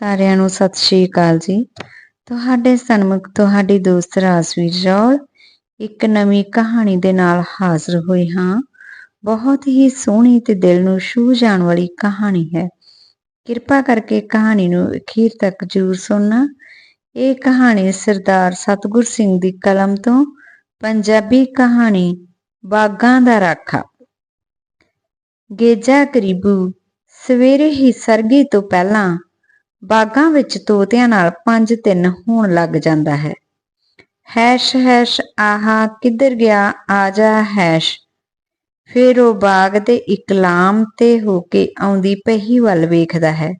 ਸਾਰਿਆਂ ਨੂੰ ਸਤਿ ਸ਼੍ਰੀ ਅਕਾਲ ਜੀ। ਤੁਹਾਡੇ ਸਨਮੁਖ, ਤੁਹਾਡੀ ਦੋਸਤ ਰਾਜਵੀਰ ਜੌਲ ਇੱਕ ਨਵੀਂ ਕਹਾਣੀ ਦੇ ਨਾਲ ਹਾਜ਼ਰ ਹੋਏ ਹਾਂ। ਬਹੁਤ ਹੀ ਸੋਹਣੀ ਤੇ ਦਿਲ ਨੂੰ ਛੂਹ ਜਾਣ ਵਾਲੀ ਕਹਾਣੀ ਹੈ। ਕਿਰਪਾ ਕਰਕੇ ਕਹਾਣੀ ਨੂੰ ਅਖੀਰ ਤੱਕ ਜ਼ਰੂਰ ਸੁਣਨਾ। ਇਹ ਕਹਾਣੀ ਸਰਦਾਰ ਸਤਗੁਰ ਸਿੰਘ ਦੀ ਕਲਮ ਤੋਂ ਪੰਜਾਬੀ ਕਹਾਣੀ ਬਾਗਾਂ ਦਾ ਰਾਖਾ। ਗੇਜਾ ਕਰੀਬੂ ਸਵੇਰੇ ਹੀ ਸਰਗੀ ਤੋਂ ਪਹਿਲਾਂ ਬਾਗਾਂ ਵਿੱਚ ਤੋਤਿਆਂ ਨਾਲ ਪੰਜ ਤਿੰਨ ਹੋਣ ਲੱਗ ਜਾਂਦਾ ਹੈ। ਹੈਸ਼ ਹੈਸ਼, ਆਹਾ, ਕਿੱਧਰ ਗਿਆ? ਆ ਜਾ, ਹੈਸ਼। ਫਿਰ ਉਹ ਬਾਗ ਦੇ ਇਕਲਾਮ ਤੇ ਹੋ ਕੇ ਆਉਂਦੀ ਪਹੀ ਵੱਲ ਵੇਖਦਾ ਹੈ।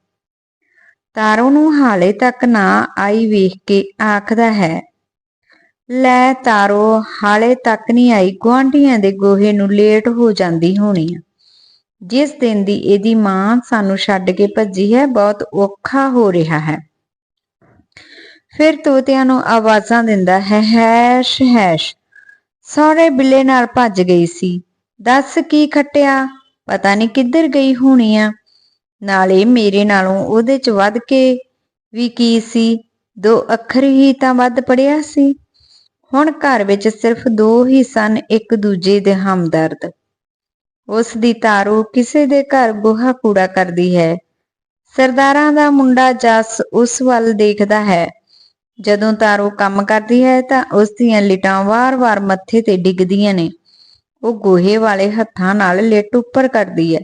ਤਾਰੋ ਨੂੰ ਹਾਲੇ ਤੱਕ ਨਾ ਆਈ ਵੇਖ ਕੇ ਆਖਦਾ ਹੈ, ਲੈ ਤਾਰੋ, ਹਾਲੇ ਤੱਕ ਨਹੀਂ ਆਈ, ਗੁਆਂਢੀਆਂ ਦੇ ਗੋਹੇ ਨੂੰ ਲੇਟ ਹੋ ਜਾਂਦੀ ਹੋਣੀ ਆ। ਜਿਸ ਦਿਨ ਦੀ ਇਹਦੀ ਮਾਂ ਸਾਨੂੰ ਛੱਡ ਕੇ ਭੱਜੀ ਹੈ, ਬਹੁਤ ਔਖਾ ਹੋ ਰਿਹਾ ਹੈ। ਫਿਰ ਤੋਤਿਆਂ ਨੂੰ ਆਵਾਜ਼ਾਂ ਦਿੰਦਾ ਹੈ, ਹੈਸ਼ ਹੈਸ਼ ਸਾਰੇ ਬਿੱਲੇ ਨਾਲ ਭੱਜ ਗਈ ਸੀ। ਦੱਸ ਕੀ ਖੱਟਿਆ? ਪਤਾ ਨਹੀਂ ਕਿੱਧਰ ਗਈ ਹੋਣੀ ਆ। ਨਾਲੇ ਮੇਰੇ ਨਾਲੋਂ ਉਹਦੇ ਚ ਵੱਧ ਕੇ ਵੀ ਕੀ ਸੀ? ਦੋ ਅੱਖਰ ਹੀ ਤਾਂ ਵੱਧ ਪੜਿਆ ਸੀ। ਹੁਣ ਘਰ ਵਿੱਚ ਸਿਰਫ ਦੋ ਹੀ ਸਨ, ਇੱਕ ਦੂਜੇ ਦੇ ਹਮਦਰਦ। ਉਸ ਦੀ ਤਾਰੂ ਕਿਸੇ ਦੇ ਘਰ ਗੋਹਾ ਕੂੜਾ ਕਰਦੀ ਹੈ। ਸਰਦਾਰਾਂ ਦਾ ਮੁੰਡਾ ਜਸ ਉਸ ਵੱਲ ਦੇਖਦਾ ਹੈ। ਜਦੋਂ ਤਾਰੂ ਕੰਮ ਕਰਦੀ ਹੈ ਤਾਂ ਉਸ ਦੀਆਂ ਲਿਟਾਂ ਵਾਰ-ਵਾਰ ਮੱਥੇ ਤੇ ਡਿੱਗਦੀਆਂ ਨੇ। ਉਹ ਗੋਹੇ ਵਾਲੇ ਹੱਥਾਂ ਨਾਲ ਲਿਟ ਉੱਪਰ ਕਰਦੀ ਹੈ।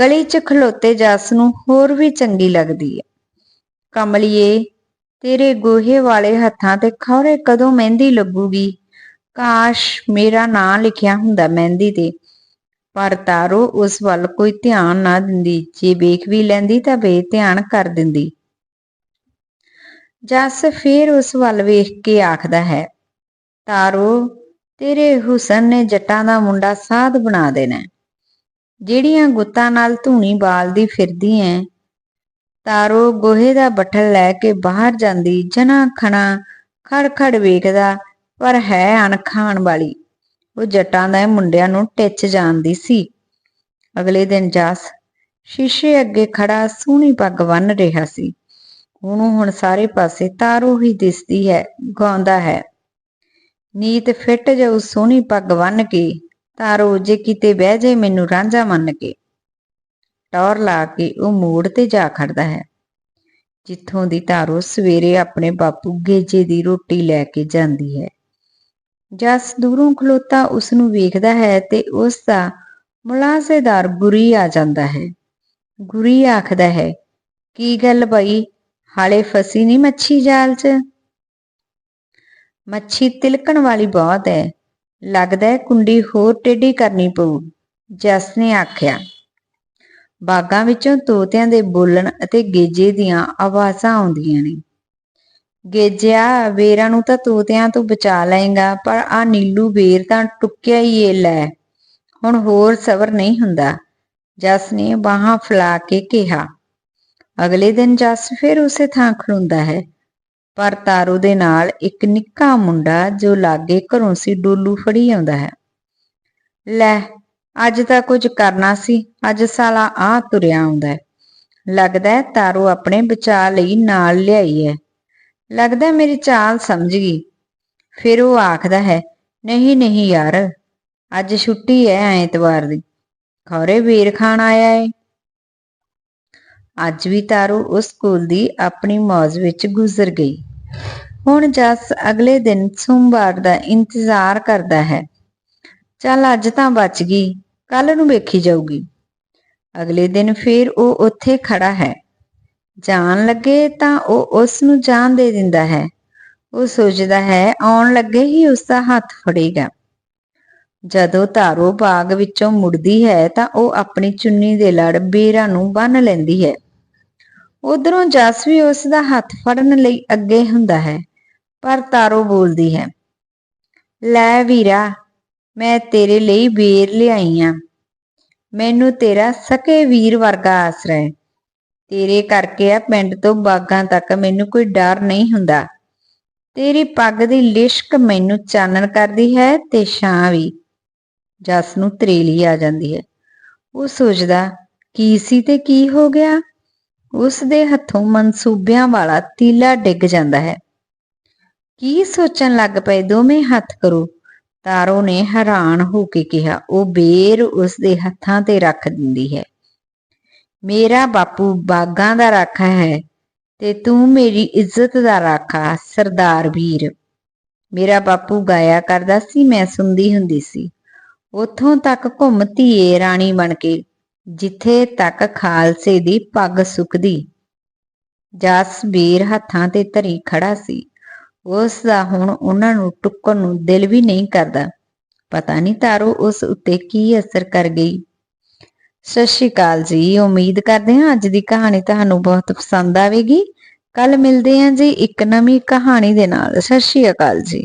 ਗਲੀ 'ਚ ਖਲੋਤੇ ਜੱਸ ਨੂੰ ਹੋਰ ਵੀ ਚੰਗੀ ਲੱਗਦੀ ਹੈ। ਕਮਲੀਏ, ਤੇਰੇ ਗੋਹੇ ਵਾਲੇ ਹੱਥਾਂ ਤੇ ਖੌਰੇ ਕਦੋਂ ਮਹਿੰਦੀ ਲੱਗੂਗੀ? ਕਾਸ਼ ਮੇਰਾ ਨਾਂ ਲਿਖਿਆ ਹੁੰਦਾ ਮਹਿੰਦੀ ਤੇ। ਪਰ ਤਾਰੋ ਉਸ ਵੱਲ ਕੋਈ ਧਿਆਨ ਨਾ ਦਿੰਦੀ। ਜੇ ਵੇਖ ਵੀ ਲੈਂਦੀ ਤਾਂ ਬੇਧਿਆਨ ਕਰ ਦਿੰਦੀ। ਜੱਸ ਫੇਰ ਉਸ ਵੱਲ ਵੇਖ ਕੇ ਆਖਦਾ ਹੈ, ਤਾਰੋ, ਤੇਰੇ ਹੁਸਨ ਨੇ ਜੱਟਾਂ ਦਾ ਮੁੰਡਾ ਸਾਧ ਬਣਾ ਦੇਣਾ। ਜਿਹੜੀਆਂ ਗੁੱਤਾਂ ਨਾਲ ਧੂਣੀ ਬਾਲਦੀ ਫਿਰਦੀ ਐ, ਤਾਰੋ ਗੋਹੇ ਦਾ ਬੱਠਲ ਲੈ ਕੇ ਬਾਹਰ ਜਾਂਦੀ, ਜਨਾ ਖਣਾ ਖੜ-ਖੜ ਵੇਖਦਾ, ਪਰ ਹੈ ਅਣਖਾਣ ਵਾਲੀ। ਉਹ ਜੱਟਾਂ ਦੇ ਮੁੰਡਿਆਂ ਨੂੰ ਟਿੱਚ ਜਾਂਦੀ ਸੀ। ਅਗਲੇ ਦਿਨ ਜਾਸ ਸ਼ੀਸ਼ੇ ਅੱਗੇ ਖੜਾ ਸੋਹਣੀ ਪੱਗ ਬੰਨ ਰਿਹਾ ਸੀ। ਉਹਨੂੰ ਹੁਣ ਸਾਰੇ ਪਾਸੇ ਤਾਰੋ ਹੀ ਦਿਸਦੀ ਹੈ, ਗਾਉਂਦਾ ਹੈ। ਨੀਤ ਫਿੱਟ ਜਾਉ ਸੋਹਣੀ ਪੱਗ ਬੰਨ ਕੇ, ਤਾਰੋ ਜੇ ਕਿਤੇ ਬਹਿ ਜੇ ਮੈਨੂੰ ਰਾਂਝਾ ਮੰਨ ਕੇ। ਟੌਰ ਲਾ ਕੇ ਉਹ ਮੋੜ ਤੇ ਜਾ ਖੜਦਾ ਹੈ। ਜਿੱਥੋਂ ਦੀ ਤਾਰੋ ਸਵੇਰੇ ਆਪਣੇ ਬਾਪੂ ਗੇਜੇ ਦੀ ਰੋਟੀ ਲੈ ਕੇ ਜਾਂਦੀ ਹੈ। ਜਸ ਦੂਰੋਂ ਖਲੋਤਾ ਉਸ ਨੂੰ ਵੇਖਦਾ ਹੈ ਤੇ ਉਸ ਦਾ ਮੁਲਾਜ਼ੇਦਾਰ ਗੁਰੀ ਆ ਜਾਂਦਾ ਹੈ। ਗੁਰੀ ਆਖਦਾ ਹੈ, ਕੀ ਗੱਲ ਬਈ? ਹਾਲੇ ਫਸੀ ਨਹੀਂ ਮੱਛੀ ਜਾਲ 'ਚ? ਮੱਛੀ ਤਿਲਕਣ ਵਾਲੀ ਬਹੁਤ ਹੈ। ਲੱਗਦਾ ਹੈ ਕੁੰਡੀ ਹੋਰ ਟੇਢੀ ਕਰਨੀ ਪਊ। ਜਸ ਨੇ ਆਖਿਆ, ਬਾਗਾਂ ਵਿੱਚੋਂ ਤੋਤਿਆਂ ਦੇ ਬੋਲਣ ਅਤੇ ਗੇਜੇ ਦੀਆਂ ਆਵਾਜ਼ਾਂ ਆਉਂਦੀਆਂ ਨੇ। ਗੇਜਿਆ, ਵੇਰਾਂ ਨੂੰ ਤਾਂ ਤੋਤਿਆਂ ਤੋਂ ਬਚਾ ਲਏਗਾ, ਪਰ ਆ ਨੀਲੂ ਵੇਰ ਤਾਂ ਟੁੱਕਿਆ ਹੀ ਏ ਲੈ। ਹੁਣ ਹੋਰ ਸਬਰ ਨਹੀਂ ਹੁੰਦਾ। ਜਸ ਨੇ ਬਾਹਾਂ ਫਲਾ ਕੇ ਕਿਹਾ, ਅਗਲੇ ਦਿਨ ਜਸ ਫਿਰ ਉਸੇ ਥਾਂ ਖੜੁੰਦਾ ਹੈ। ਪਰ ਤਾਰੂ ਦੇ ਨਾਲ ਇੱਕ ਨਿੱਕਾ ਮੁੰਡਾ ਜੋ ਲਾਗੇ ਘਰੋਂ ਸੀ ਡੋਲੂ ਫੜੀ ਆਉਂਦਾ ਹੈ। ਲੈ, ਅੱਜ ਤਾਂ ਕੁਝ ਕਰਨਾ ਸੀ, ਅੱਜ ਸਾਲਾ ਆ ਤੁਰਿਆ ਆਉਂਦਾ ਹੈ। ਲੱਗਦਾ ਤਾਰੂ ਆਪਣੇ ਬਚਾ ਲਈ ਨਾਲ ਲਿਆਈ ਹੈ। ਲੱਗਦਾ ਮੇਰੀ ਚਾਲ ਸਮਝ ਗਈ। ਫਿਰ ਉਹ ਆਖਦਾ ਹੈ, ਨਹੀਂ ਨਹੀਂ ਯਾਰ, ਅੱਜ ਛੁੱਟੀ ਹੈ ਐਤਵਾਰ ਦੀ। ਖੌਰੇ ਵੀਰ ਖਾਨ ਆਇਆ ਏ। ਅੱਜ ਵੀ ਤਾਰੂ ਉਸ ਸਕੂਲ ਦੀ ਆਪਣੀ ਮੌਜ ਵਿੱਚ ਗੁਜ਼ਰ ਗਈ। ਹੁਣ ਜਸ ਅਗਲੇ ਦਿਨ ਸੋਮਵਾਰ ਦਾ ਇੰਤਜ਼ਾਰ ਕਰਦਾ ਹੈ। ਚੱਲ ਅੱਜ ਤਾਂ ਬਚ ਗਈ ਕੱਲ ਨੂੰ ਵੇਖੀ ਜਾਊਗੀ। ਅਗਲੇ ਦਿਨ ਫਿਰ ਉਹ ਉੱਥੇ ਖੜਾ ਹੈ। ਜਾਣ ਲੱਗੇ ਤਾਂ ਉਹ ਉਸ ਨੂੰ ਜਾਣ ਦੇ ਦਿੰਦਾ ਹੈ। ਉਹ ਸੋਚਦਾ ਹੈ, ਆਉਣ ਲੱਗੇ ਹੀ ਉਸ ਦਾ ਹੱਥ ਫੜੇਗਾ। ਜਦੋਂ ਤਾਰੋ ਬਾਗ ਵਿੱਚੋਂ ਮੁੜਦੀ ਹੈ ਤਾਂ ਉਹ ਆਪਣੀ ਚੁੰਨੀ ਦੇ ਲੜ ਬੇਰਾਂ ਨੂੰ ਬੰਨ ਲੈਂਦੀ ਹੈ। ਉਧਰੋਂ ਜਸ ਵੀ ਉਸ ਦਾ ਹੱਥ ਫੜਨ ਲਈ ਅੱਗੇ ਹੁੰਦਾ ਹੈ, ਪਰ ਤਾਰੋ ਬੋਲਦੀ ਹੈ, ਲੈ ਵੀਰਾ, ਮੈਂ ਤੇਰੇ ਲਈ ਬੇਰ ਲਿਆਈ ਆ। ਮੈਨੂੰ ਤੇਰਾ ਸਕੇ ਵੀਰ ਵਰਗਾ ਆਸਰਾ ਹੈ। ਤੇਰੇ ਕਰਕੇ ਆ, ਪਿੰਡ ਤੋਂ ਬਾਗਾਂ ਤੱਕ ਮੈਨੂੰ ਕੋਈ ਡਰ ਨਹੀਂ ਹੁੰਦਾ। ਤੇਰੀ ਪੱਗ ਦੀ ਲਿਸ਼ਕ ਮੈਨੂੰ ਚਾਨਣ ਕਰਦੀ ਹੈ ਤੇ ਛਾਂ ਵੀ ਜਸ ਨੂੰ ਤਰੇਲੀ ਆ ਜਾਂਦੀ ਹੈ। ਉਹ ਸੋਚਦਾ, ਕੀ ਸੀ ਤੇ ਕੀ ਹੋ ਗਿਆ? ਉਸ ਦੇ ਹੱਥੋਂ ਮਨਸੂਬਿਆਂ ਵਾਲਾ ਤੀਲਾ ਡਿੱਗ ਜਾਂਦਾ ਹੈ। ਕੀ ਸੋਚਣ ਲੱਗ ਪਏ ਦੋਵੇਂ ਹੱਥ ਕਰੋ? ਤਾਰੋ ਨੇ ਹੈਰਾਨ ਹੋ ਕੇ ਕਿਹਾ, ਉਹ ਬੇਰ ਉਸ ਦੇ ਹੱਥਾਂ ਤੇ ਰੱਖ ਦਿੰਦੀ ਹੈ। ਮੇਰਾ ਬਾਪੂ ਬਾਗਾਂ ਦਾ ਰਾਖਾ ਹੈ ਤੇ ਤੂੰ ਮੇਰੀ ਇੱਜ਼ਤ ਦਾ ਰਾਖਾ, ਸਰਦਾਰ ਵੀਰ। ਮੇਰਾ ਬਾਪੂ ਗਾਇਆ ਕਰਦਾ ਸੀ, ਮੈਂ ਸੁਣਦੀ ਹੁੰਦੀ ਸੀ। ਉਥੋਂ ਤੱਕ ਘੁੰਮ ਧੀਏ ਰਾਣੀ ਬਣ ਕੇ, ਜਿੱਥੇ ਤੱਕ ਖਾਲਸੇ ਦੀ ਪੱਗ ਸੁੱਕਦੀ। ਜਸਬੀਰ ਹੱਥਾਂ ਤੇ ਧਰੀ ਖੜਾ ਸੀ। ਉਸ ਦਾ ਹੁਣ ਉਹਨਾਂ ਨੂੰ ਟੁੱਕਣ ਨੂੰ ਦਿਲ ਵੀ ਨਹੀਂ ਕਰਦਾ। ਪਤਾ ਨਹੀਂ ਤਾਰੋ ਉਸ ਉੱਤੇ ਕੀ ਅਸਰ ਕਰ ਗਈ। ਸਤਿ ਸ਼੍ਰੀ ਅਕਾਲ ਜੀ। ਉਮੀਦ ਕਰਦੇ ਹਾਂ ਅੱਜ ਦੀ ਕਹਾਣੀ ਤੁਹਾਨੂੰ ਬਹੁਤ ਪਸੰਦ ਆਵੇਗੀ। ਕੱਲ ਮਿਲਦੇ ਹਾਂ ਜੀ ਇੱਕ ਨਵੀਂ ਕਹਾਣੀ ਦੇ ਨਾਲ। ਸਤਿ ਸ਼੍ਰੀ ਅਕਾਲ ਜੀ।